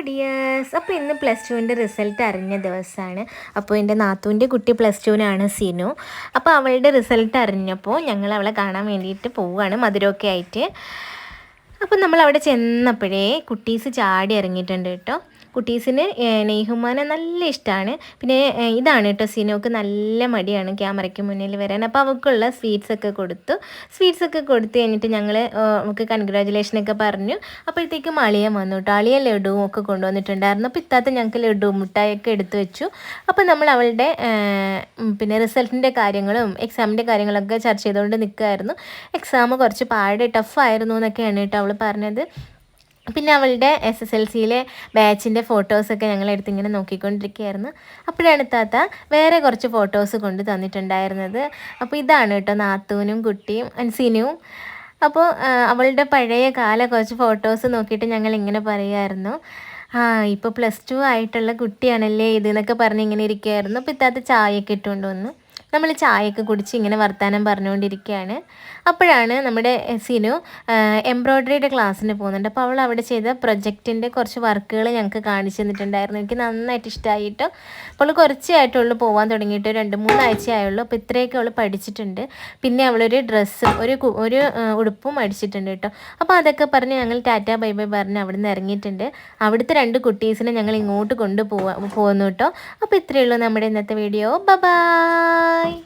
Dears. അപ്പോൾ ഇന്ന് plus ടുവിന്റെ റിസൾട്ട് അറിഞ്ഞ ദിവസമാണ്. അപ്പോൾ എന്റെ നാത്തൂന്റെ കുട്ടി പ്ലസ് ടുവിനാണ് സിനു. അപ്പോൾ അവളുടെ റിസൾട്ട് അറിഞ്ഞപ്പോൾ ഞങ്ങൾ അവളെ കാണാൻ വേണ്ടിയിട്ട് പോവുകയാണ് മധുരമൊക്കെ ആയിട്ട്. അപ്പോൾ നമ്മൾ അവിടെ ചെന്നപ്പോഴേ കുട്ടീസ് ചാടി ഇറങ്ങിയിട്ടുണ്ട് കേട്ടോ. കുട്ടീസിന് നെയ്ഹുമാനെ നല്ല ഇഷ്ടമാണ് പിന്നെ ഇതാണ് കേട്ടോ സിനോക്ക് നല്ല മടിയാണ് ക്യാമറയ്ക്ക് മുന്നിൽ വരാൻ. അപ്പോൾ അവൾക്കുള്ള സ്വീറ്റ്സ് ഒക്കെ കൊടുത്തു. സ്വീറ്റ്സ് ഒക്കെ കൊടുത്തു കഴിഞ്ഞിട്ട് ഞങ്ങൾ നമുക്ക് കൺഗ്രാജുലേഷൻ ഒക്കെ പറഞ്ഞു. അപ്പോഴത്തേക്കും അളിയൻ വന്നു കേട്ടോ. അളിയൻ ലഡുവും ഒക്കെ കൊണ്ടുവന്നിട്ടുണ്ടായിരുന്നു. അപ്പോൾ ഇത്താത്ത ഞങ്ങൾക്ക് ലഡു മുട്ടായൊക്കെ എടുത്തു വെച്ചു. അപ്പോൾ നമ്മൾ അവളുടെ പിന്നെ റിസൾട്ടിന്റെ കാര്യങ്ങളും എക്സാമിന്റെ കാര്യങ്ങളൊക്കെ ചർച്ച ചെയ്തുകൊണ്ട് നിൽക്കുമായിരുന്നു എക്സാം കുറച്ച് പാട് ടഫായിരുന്നു എന്നൊക്കെയാണ് കേട്ടോ അവൾ പറഞ്ഞത്. പിന്നെ അവളുടെ എസ് എസ് എൽ സിയിലെ ബാച്ചിന്റെ ഫോട്ടോസൊക്കെ ഞങ്ങളെടുത്ത് ഇങ്ങനെ നോക്കിക്കൊണ്ടിരിക്കുകയായിരുന്നു. അപ്പോഴാണ് താത്ത വേറെ കുറച്ച് ഫോട്ടോസ് കൊണ്ട് തന്നിട്ടുണ്ടായിരുന്നത്. അപ്പോൾ ഇതാണ് കേട്ടോ നാത്തൂനും കുട്ടിയും അൻസിനും അപ്പോൾ അവളുടെ പഴയ കാല കുറച്ച് ഫോട്ടോസ് നോക്കിയിട്ട് ഞങ്ങൾ ഇങ്ങനെ പറയുമായിരുന്നു. ആ ഇപ്പോൾ പ്ലസ് ടു ആയിട്ടുള്ള കുട്ടിയാണല്ലേ ഇതെന്നൊക്കെ പറഞ്ഞ് ഇങ്ങനെ ഇരിക്കുകയായിരുന്നു. അപ്പോൾ ഇത്താത്ത ചായയൊക്കെ ഇട്ടുകൊണ്ട് വന്നു. നമ്മൾ ചായയൊക്കെ കുടിച്ച് ഇങ്ങനെ വർത്തമാനം പറഞ്ഞുകൊണ്ടിരിക്കുകയാണ്. അപ്പോഴാണ് നമ്മുടെ സിനു എംബ്രോയ്ഡറിയുടെ ക്ലാസ്സിന് പോകുന്നുണ്ട്. അപ്പോൾ അവൾ അവിടെ ചെയ്ത പ്രൊജക്റ്റിന്റെ കുറച്ച് വർക്കുകൾ ഞങ്ങൾക്ക് കാണിച്ചു തന്നിട്ടുണ്ടായിരുന്നു. എനിക്ക് നന്നായിട്ട് ഇഷ്ടമായിട്ടോ. അപ്പോൾ കുറച്ചേ ആയിട്ടുള്ളൂ പോകാൻ തുടങ്ങിയിട്ട് രണ്ട് മൂന്നാഴ്ച ആയുള്ളൂ. അപ്പോൾ ഇത്രയൊക്കെ അവൾ പഠിച്ചിട്ടുണ്ട്. പിന്നെ അവളൊരു ഡ്രസ്സും ഒരു ഒരു ഉടുപ്പും അടിച്ചിട്ടുണ്ട് കേട്ടോ. അപ്പോൾ അതൊക്കെ പറഞ്ഞ് ഞങ്ങൾ ടാറ്റ ബൈ ബൈ പറഞ്ഞ് അവിടെ നിന്ന് ഇറങ്ങിയിട്ടുണ്ട്. അവിടുത്തെ രണ്ട് കുട്ടീസിനെ ഞങ്ങൾ ഇങ്ങോട്ട് കൊണ്ടുപോവാ പോകുന്നു കേട്ടോ. അപ്പോൾ ഇത്രയേ ഉള്ളൂ നമ്മുടെ ഇന്നത്തെ വീഡിയോ. ബൈ